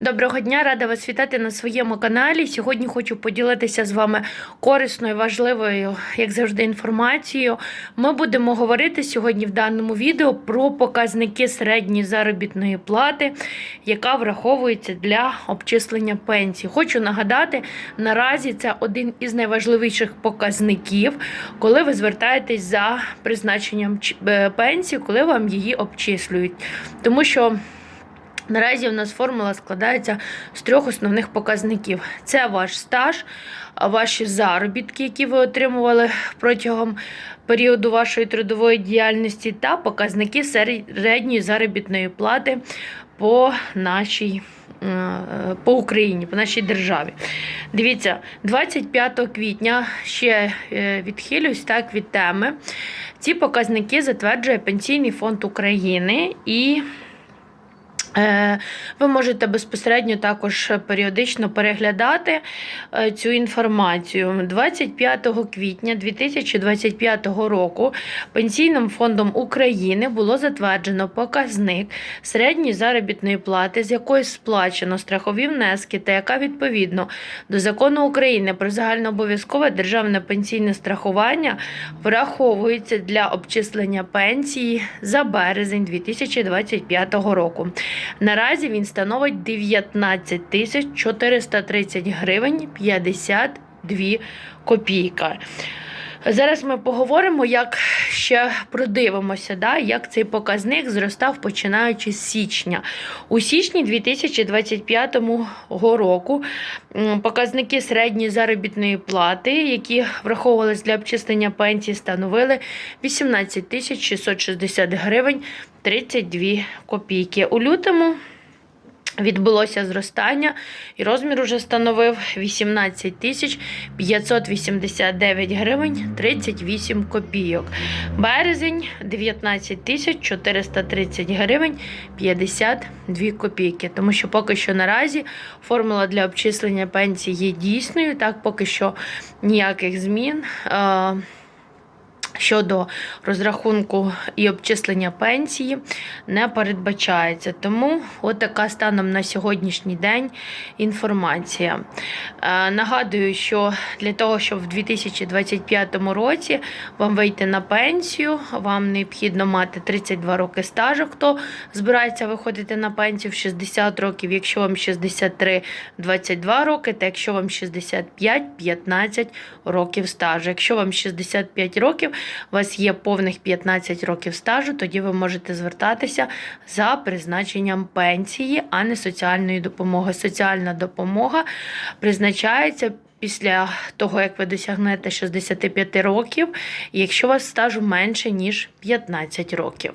Доброго дня, рада вас вітати на своєму каналі. Сьогодні хочу поділитися з вами корисною, важливою, як завжди, інформацією. Ми будемо говорити сьогодні в даному відео про показники середньої заробітної плати, яка враховується для обчислення пенсії. Хочу нагадати, наразі це один із найважливіших показників, коли ви звертаєтесь за призначенням е, пенсії, коли вам її обчислюють. Тому що Наразі у нас формула складається з трьох основних показників: це ваш стаж, ваші заробітки, які ви отримували протягом періоду вашої трудової діяльності, та показники середньої заробітної плати по нашій. е, По Україні, по нашій державі. Дивіться, 25 квітня ще е, відхилюсь так від теми. Ці показники затверджує Пенсійний фонд України і Ви можете безпосередньо також періодично переглядати е, цю інформацію. 25 квітня 2025 року Пенсійним фондом України було затверджено показник середньої заробітної плати, з якої сплачено страхові внески, та яка відповідно до закону України про загальнообов'язкове державне пенсійне страхування враховується для обчислення пенсії за березень 2025 року. Наразі він становить 19 тисяч 430 гривень 52 копійка. Зараз ми поговоримо, як ще продивимося, да, як цей показник зростав починаючи з січня. У січні 2025 року показники середньої заробітної плати, які враховувалися для обчислення пенсії, становили 18 тисяч 660 гривень 32 копійки. У лютому Відбулося зростання, і розмір уже становив 18 тисяч 589 гривень 38 копійок. Березень 19 тисяч 430 гривень 52 копійки. Тому що поки що наразі формула для обчислення пенсії є дійсною, так поки що ніяких змін. Щодо розрахунку і обчислення пенсії не передбачається. Тому от така станом на сьогоднішній день інформація. Е, нагадую, що для того, щоб в 2025 році вам вийти на пенсію, вам необхідно мати 32 роки стажу, хто збирається виходити на пенсію в 60 років, якщо вам 63 22 роки, та якщо вам 65 15 років стажу. Якщо вам 65 років, у вас є повних 15 років стажу, тоді ви можете звертатися за призначенням пенсії, а не соціальної допомоги. Соціальна допомога призначається. Після того, як ви досягнете 65 років, якщо у вас стажу менше, ніж 15 років.